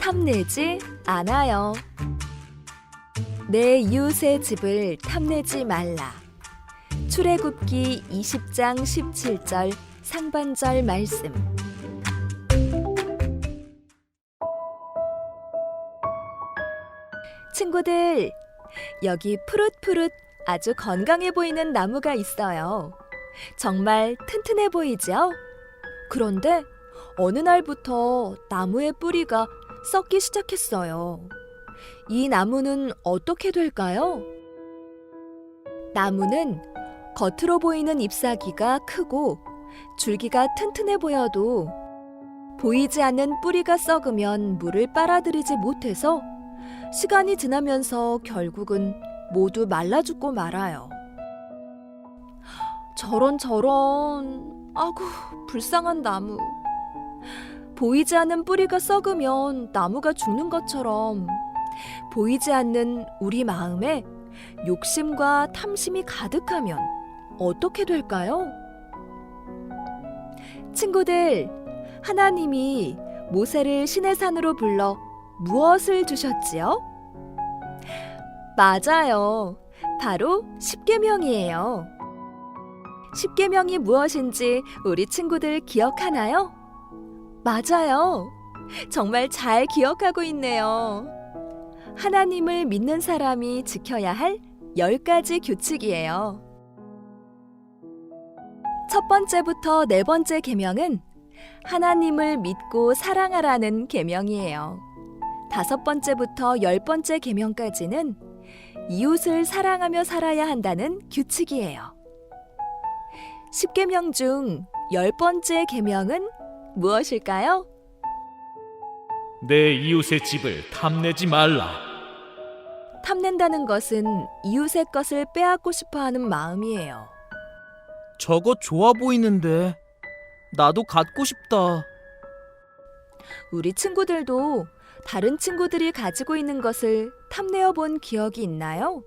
탐내지 않아요. 내 이웃의 집을 탐내지 말라. 출애굽기 20장 17절 상반절 말씀. 친구들, 여기 푸릇푸릇 아주 건강해 보이는 나무가 있어요. 정말 튼튼해 보이죠? 그런데 어느 날부터 나무의 뿌리가 썩기 시작했어요. 이 나무는 어떻게 될까요? 나무는 겉으로 보이는 잎사귀가 크고 줄기가 튼튼해 보여도 보이지 않는 뿌리가 썩으면 물을 빨아들이지 못해서 시간이 지나면서 결국은 모두 말라 죽고 말아요. 저런 저런 아구 불쌍한 나무. 보이지 않는 뿌리가 썩으면 나무가 죽는 것처럼 보이지 않는 우리 마음에 욕심과 탐심이 가득하면 어떻게 될까요? 친구들, 하나님이 모세를 신의 산으로 불러 무엇을 주셨지요? 맞아요. 바로 십계명이에요. 십계명이 무엇인지 우리 친구들 기억하나요? 맞아요. 정말 잘 기억하고 있네요. 하나님을 믿는 사람이 지켜야 할열 가지 규칙이에요. 첫 번째부터 네 번째 계명은 하나님을 믿고 사랑하라는 계명이에요. 다섯 번째부터 열 번째 계명까지는 이웃을 사랑하며 살아야 한다는 규칙이에요. 십계명 중 열 번째 계명은 무엇일까요? 내 이웃의 집을 탐내지 말라. 탐낸다는 것은 이웃의 것을 빼앗고 싶어 하는 마음이에요. 저거 좋아 보이는데 나도 갖고 싶다. 우리 친구들도 다른 친구들이 가지고 있는 것을 탐내어 본 기억이 있나요?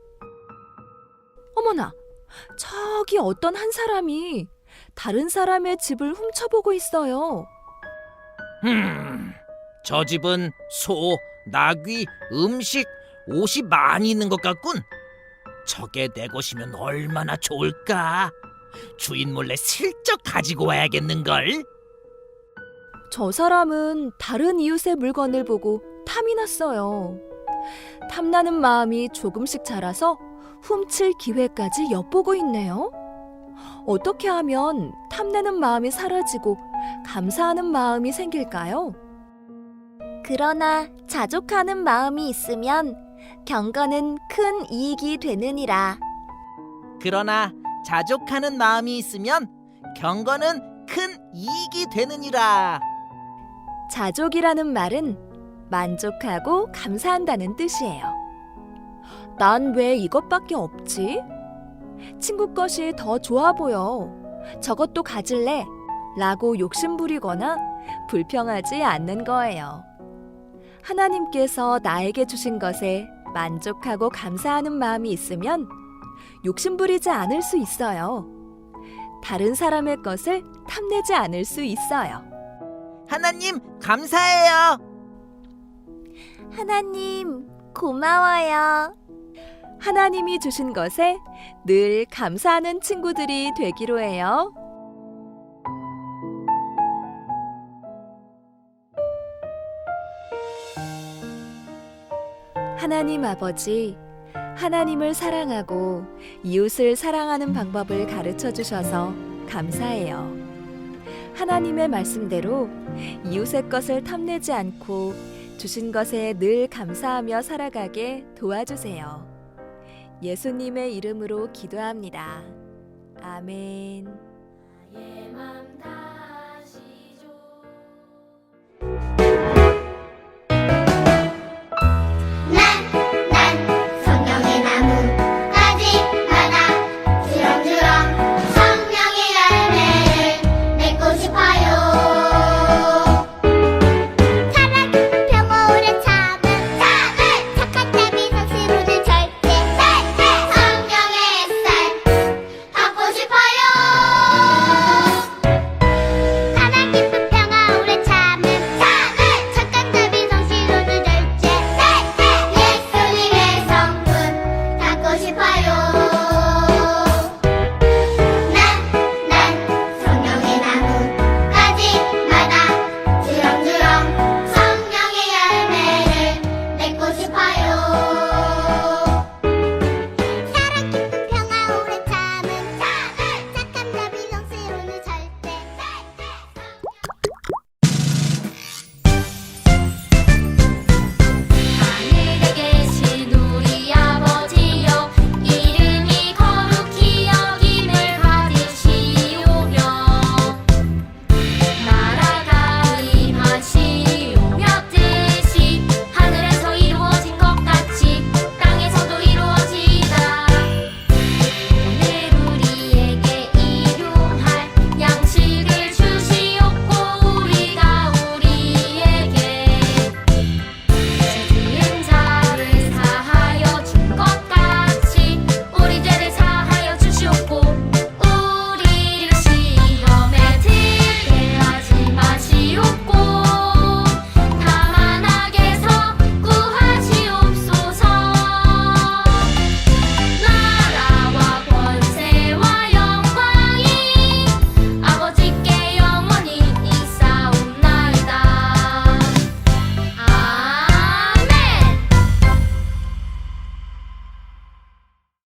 어머나, 저기 어떤 한 사람이 다른 사람의 집을 훔쳐보고 있어요. 음, 저 집은 소, 나귀, 음식, 옷이 많이 있는 것 같군. 저게 내 것이면 얼마나 좋을까? 주인 몰래 슬쩍 가지고 와야겠는걸? 저 사람은 다른 이웃의 물건을 보고 탐이 났어요. 탐나는 마음이 조금씩 자라서 훔칠 기회까지 엿보고 있네요. 어떻게 하면 탐내는 마음이 사라지고 감사하는 마음이 생길까요? 그러나 자족하는 마음이 있으면 경건은 큰 이익이 되느니라. 그러나 자족하는 마음이 있으면 경건은 큰 이익이 되느니라. 자족이라는 말은 만족하고 감사한다는 뜻이에요. 난 왜 이것밖에 없지? 친구 것이 더 좋아 보여. 저것도 가질래. 라고 욕심부리거나 불평하지 않는 거예요. 하나님께서 나에게 주신 것에 만족하고 감사하는 마음이 있으면 욕심부리지 않을 수 있어요. 다른 사람의 것을 탐내지 않을 수 있어요. 하나님, 감사해요. 하나님, 고마워요. 하나님이 주신 것에 늘 감사하는 친구들이 되기로 해요. 하나님 아버지, 하나님을 사랑하고 이웃을 사랑하는 방법을 가르쳐 주셔서 감사해요. 하나님의 말씀대로 이웃의 것을 탐내지 않고 주신 것에 늘 감사하며 살아가게 도와주세요. 예수님의 이름으로 기도합니다. 아멘.